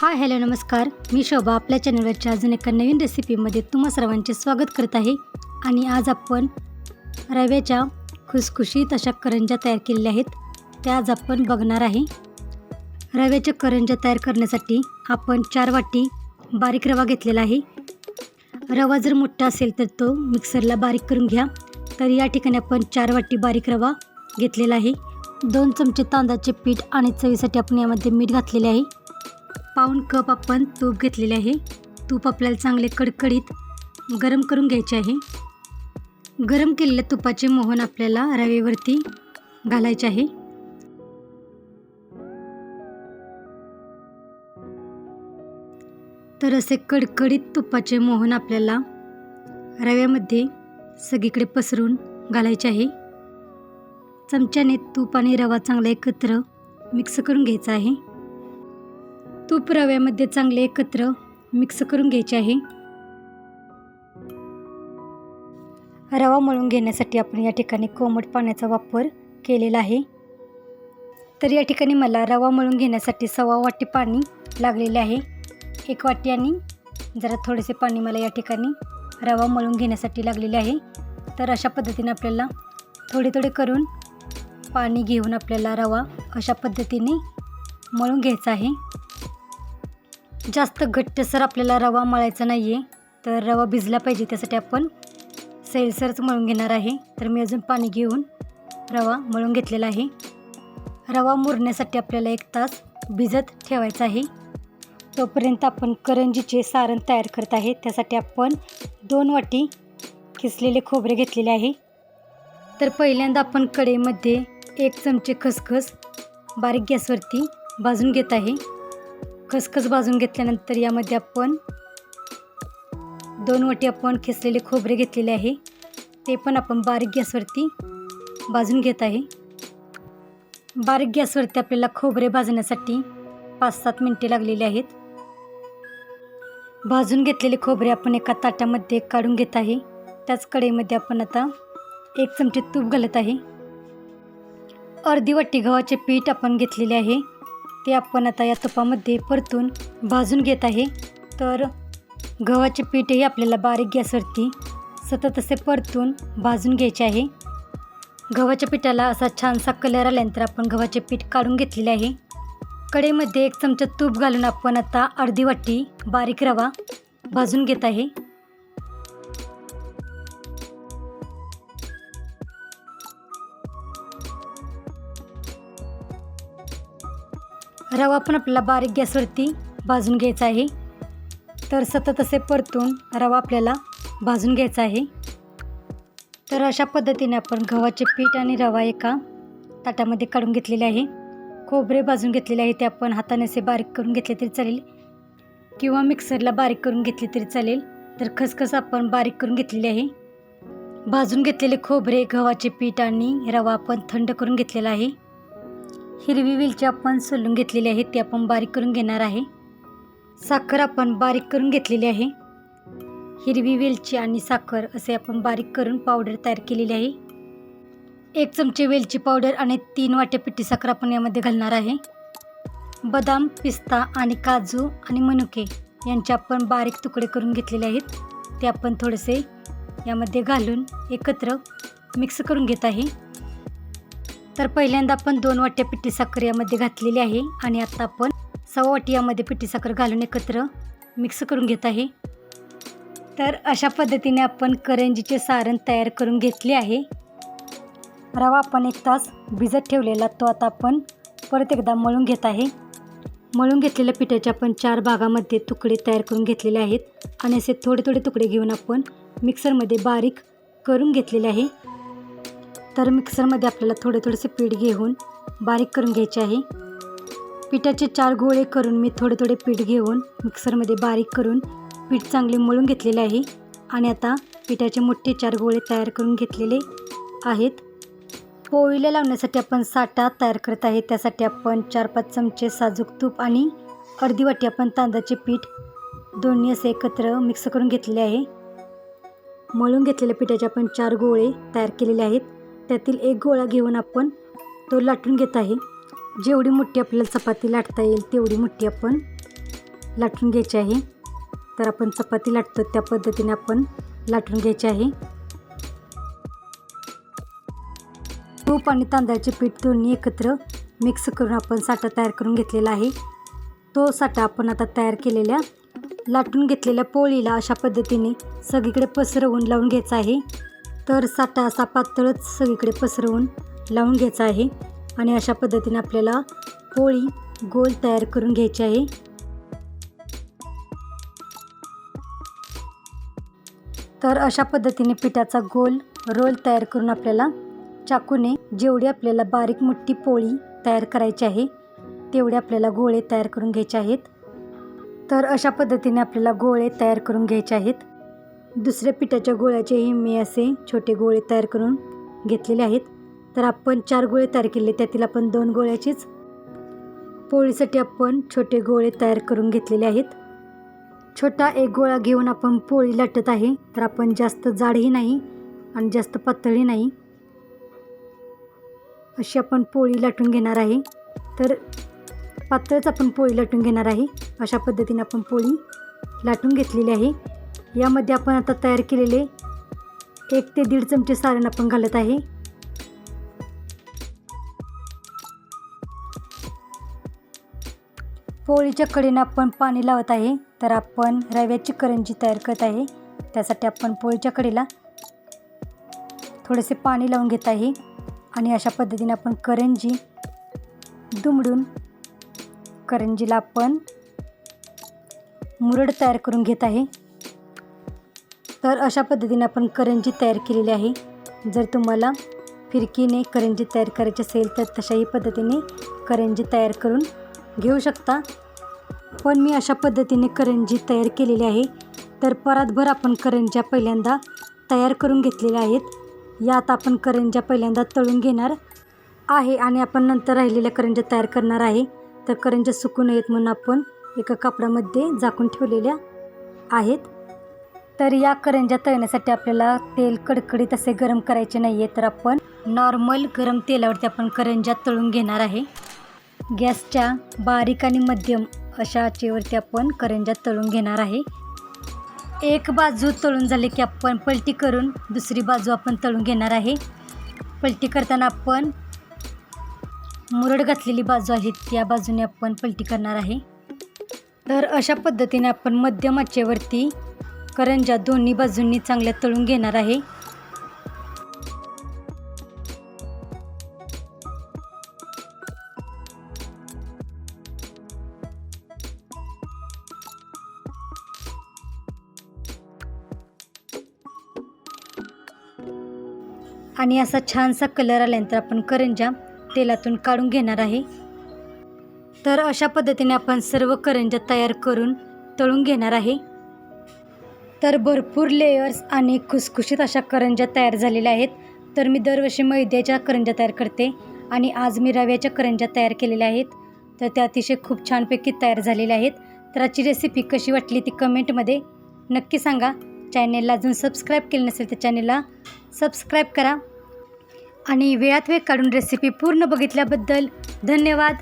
Hi hello नमस्कार. मी शोभा आपल्या चॅनलवरच्या अजून एका नवीन रेसिपीमध्ये तुम्हा सर्वांचे स्वागत करत आहे. आणि आज आपण रव्याच्या खुसखुशीत अशा करंज्या तयार केलेल्या आहेत. त्या आज आपण बघणार आहे. रव्याच्या करंज्या तयार करण्यासाठी आपण चार वाटी बारीक रवा घेतलेला आहे. रवा जर मोठा असेल तर तो मिक्सरला बारीक करून घ्या. तर या ठिकाणी आपण चार वाटी बारीक रवा घेतलेला आहे. दोन चमचे तांदळाचे पीठ आणि चवीसाठी आपण यामध्ये मीठ घातलेले आहे. पाऊण कप आपण तूप घेतलेले आहे. तूप आपल्याला चांगले कडकडीत गरम करून घ्यायचे आहे. गरम केलेल्या तुपाचे मोहन आपल्याला रवेवरती घालायचे आहे. तर असे कडकडीत तुपाचे मोहन आपल्याला रव्यामध्ये सगळीकडे पसरून घालायचे आहे. चमच्याने तूप आणि रवा चांगला एकत्र मिक्स करून घ्यायचा आहे. तूप रव्यामध्ये चांगले एकत्र मिक्स करून घ्यायचे आहे. रवा मळून घेण्यासाठी आपण या ठिकाणी कोमट पाण्याचा वापर केलेला आहे. तर या ठिकाणी मला रवा मळून घेण्यासाठी सव्वा वाटी पाणी लागलेले आहे. एक वाटी आणि जरा थोडेसे पाणी मला या ठिकाणी रवा मळून घेण्यासाठी लागलेले आहे. तर अशा पद्धतीने आपल्याला थोडे थोडे करून पाणी घेऊन आपल्याला रवा अशा पद्धतीने मळून घ्यायचा आहे. जास्त घट्टसर आपल्याला रवा मळायचा नाही आहे तर रवा भिजला पाहिजे त्यासाठी आपण सैलसरच मळून घेणार आहे. तर मी अजून पाणी घेऊन रवा मळून घेतलेला आहे. रवा मुरण्यासाठी आपल्याला एक तास भिजत ठेवायचा आहे. तोपर्यंत आपण करंजीचे सारण तयार करत आहे. त्यासाठी आपण दोन वाटी किसलेले खोबरे घेतलेले आहे. तर पहिल्यांदा आपण कढईमध्ये एक चमचे खसखस बारीक गॅसवरती भाजून घेत आहे. खसखस भाजून घेतल्यानंतर यामध्ये आपण दोन वाटी आपण खेचलेले खोबरे घेतलेले आहे. ते पण आपण बारीक गॅसवरती भाजून घेत आहे. बारीक गॅसवरती आपल्याला खोबरे भाजण्यासाठी पाच सात मिनटे लागलेली आहेत. भाजून घेतलेले खोबरे आपण एका ताटामध्ये काढून घेत आहे. त्याच कढईमध्ये आपण आता एक चमचे तूप घालत आहे. अर्धी वाटी गव्हाचे पीठ आपण घेतलेले आहे. ते आपण आता या तुपामध्ये परतून भाजून घेत आहे. तर गव्हाचे पीठही आपल्याला बारीक गॅसवरती सतत असे परतून भाजून घ्यायचे आहे. गव्हाच्या पिठाला असा छानसा कलर आल्यानंतर आपण गव्हाचे पीठ काढून घेतलेले आहे. कढईमध्ये एक चमचा तूप घालून आपण आता अर्धी वाटी बारीक रवा भाजून घेत आहे. रवा पण आपल्याला बारीक गॅसवरती भाजून घ्यायचा आहे. तर सतत असे परतून रवा आपल्याला भाजून घ्यायचा आहे. तर अशा पद्धतीने आपण गव्हाचे पीठ आणि रवा एका ताटामध्ये काढून घेतलेले आहे. खोबरे भाजून घेतलेले आहे ते आपण हाताने असे बारीक करून घेतले तरी चालेल. किंवा मिक्सरला बारीक करून घेतले तरी चालेल. तर खसखस आपण बारीक करून घेतलेली आहे. भाजून घेतलेले खोबरे गव्हाचे पीठ आणि रवा आपण थंड करून घेतलेला आहे. हिरवी वेलची आपण सोलून घेतलेली आहे ती आपण बारीक करून घेणार आहे. साखर आपण बारीक करून घेतलेली आहे. हिरवी वेलची आणि साखर असे आपण बारीक करून पावडर तयार केलेली आहे. एक चमचे वेलची पावडर आणि तीन वाट्या पिठी साखर आपण यामध्ये घालणार आहे. बदाम पिस्ता आणि काजू आणि मनुके यांचे आपण बारीक तुकडे करून घेतलेले आहेत. ते आपण थोडेसे यामध्ये घालून एकत्र मिक्स करून घेत आहे. तर पहिल्यांदा आपण दोन वाट्या पिठी साखर यामध्ये घातलेली आहे आणि आता आपण सव्वा वाटी यामध्ये पिठी साखर घालून एकत्र मिक्स करून घेत आहे. तर अशा पद्धतीने आपण करंजीचे सारण तयार करून घेतले आहे. रवा आपण एक तास भिजत ठेवलेला तो आता आपण परत एकदा मळून घेत आहे. मळून घेतलेल्या पिठाचे आपण चार भागामध्ये तुकडे तयार करून घेतलेले आहेत. आणि असे थोडे थोडे तुकडे घेऊन आपण मिक्सरमध्ये बारीक करून घेतलेले आहे. तर मिक्सरमध्ये आपल्याला थोडे थोडेसे पीठ घेऊन बारीक करून घ्यायचे आहे. पिठाचे चार गोळे करून मी थोडे थोडे पीठ घेऊन मिक्सरमध्ये बारीक करून पीठ चांगले मळून घेतलेले आहे. आणि आता पिठाचे मोठे चार गोळे तयार करून घेतलेले आहेत. पोळीला लावण्यासाठी आपण साठा तयार करत आहे. त्यासाठी आपण चार पाच चमचे साजूक तूप आणि अर्धी वाटी आपण तांदळाचे पीठ दोन्ही असे एकत्र मिक्स करून घेतलेले आहे. मळून घेतलेल्या पिठाचे आपण चार गोळे तयार केलेले आहेत. त्यातील एक गोळा घेऊन आपण तो लाटून घेत आहे. जेवढी मोठी आपल्याला चपाती लाटता येईल तेवढी मोठी आपण लाटून घ्यायची आहे. तर आपण चपाती लाटतो त्या पद्धतीने आपण लाटून घ्यायची आहे. तूप आणि तांदळाचे पीठ दोन्ही एकत्र मिक्स करून आपण साठा तयार करून घेतलेला आहे. तो साठा आपण आता तयार केलेल्या लाटून घेतलेल्या पोळीला अशा पद्धतीने सगळीकडे पसरवून लावून घ्यायचा आहे. तर साठा असा पातळच सगळीकडे पसरवून लावून घ्यायचा आहे आणि अशा पद्धतीने आपल्याला पोळी गोल तयार करून घ्यायची आहे. तर अशा पद्धतीने पिठाचा गोल रोल तयार करून आपल्याला चाकूने जेवढी आपल्याला बारीक मोठी पोळी तयार करायची आहे तेवढे आपल्याला गोळे तयार करून घ्यायचे आहेत. तर अशा पद्धतीने आपल्याला गोळे तयार करून घ्यायचे आहेत. दुसऱ्या पिठाच्या गोळ्याचेही मी असे छोटे गोळे तयार करून घेतलेले आहेत. तर आपण चार गोळे तयार केले त्यातील आपण दोन गोळ्याचीच पोळीसाठी आपण छोटे गोळे तयार करून घेतलेले आहेत. छोटा एक गोळा घेऊन आपण पोळी लाटत आहे. तर आपण जास्त जाडही नाही आणि जास्त पातळही नाही. अशी आपण पोळी लाटून घेणार आहे. तर पातळच आपण पोळी लाटून घेणार आहे. अशा पद्धतीने आपण पोळी लाटून घेतलेली आहे. यामध्ये आपण आता तयार केलेले एक ते दीड चमचे सारण आपण घालत आहे. पोळीच्या कडेनं आपण पाणी लावत आहे. तर आपण रव्याची करंजी तयार करत आहे. त्यासाठी आपण पोळीच्या कडेला थोडेसे पाणी लावून घेत आहे. आणि अशा पद्धतीने आपण करंजी दुमडून करंजीला आपण मुरड तयार करून घेत आहे. तर अशा पद्धतीने आपण करंजी तयार केलेली आहे. जर तुम्हाला फिरकीने करंजी तयार करायची असेल तर तशाही पद्धतीने करंजी तयार करून घेऊ शकता. पण मी अशा पद्धतीने करंजी तयार केलेली आहे. तर परातभर आपण करंज्या पहिल्यांदा तयार करून घेतलेल्या आहेत. यात आपण करंज्या पहिल्यांदा तळून घेणार आहे आणि आपण नंतर राहिलेल्या करंज्या तयार करणार आहे. तर करंज्या सुकू नयेत म्हणून आपण एका कापडामध्ये झाकून ठेवलेल्या आहेत. तर या करंज्या तळण्यासाठी आपल्याला तेल कडकडीत असे गरम करायचे नाही आहे तर आपण नॉर्मल गरम तेलावरती आपण करंज्या तळून घेणार आहे. गॅसच्या बारीक आणि मध्यम अशा आचेवरती आपण करंज्या तळून घेणार आहे. एक बाजू तळून झाली की आपण पलटी करून दुसरी बाजू आपण तळून घेणार आहे. पलटी करताना आपण मुरड घातलेली बाजू आहे त्या बाजूने आपण पलटी करणार आहे. तर अशा पद्धतीने आपण मध्यम आचेवरती करंज्या दोन्ही बाजूंनी चांगल्या तळून घेणार आहे. आणि असा छानसा कलर आल्यानंतर आपण करंजा तेलातून काढून घेणार आहे. तर अशा पद्धतीने आपण सर्व करंज्या तयार करून तळून घेणार आहे. तर भरपूर लेयर्स आणि खुसखुशीत अशा करंज्या तयार झालेल्या आहेत. तर मी दरवर्षी मैद्याच्या करंज्या तयार करते आणि आज मी रव्याच्या करंज्या तयार केलेल्या आहेत. तर त्या अतिशय खूप छानपैकी तयार झालेल्या आहेत. तर आजची रेसिपी कशी वाटली ती कमेंटमध्ये नक्की सांगा. चॅनेलला अजून सबस्क्राईब केलं नसेल तर चॅनेलला सबस्क्राईब करा. आणि वेळात वेळ काढून रेसिपी पूर्ण बघितल्याबद्दल धन्यवाद.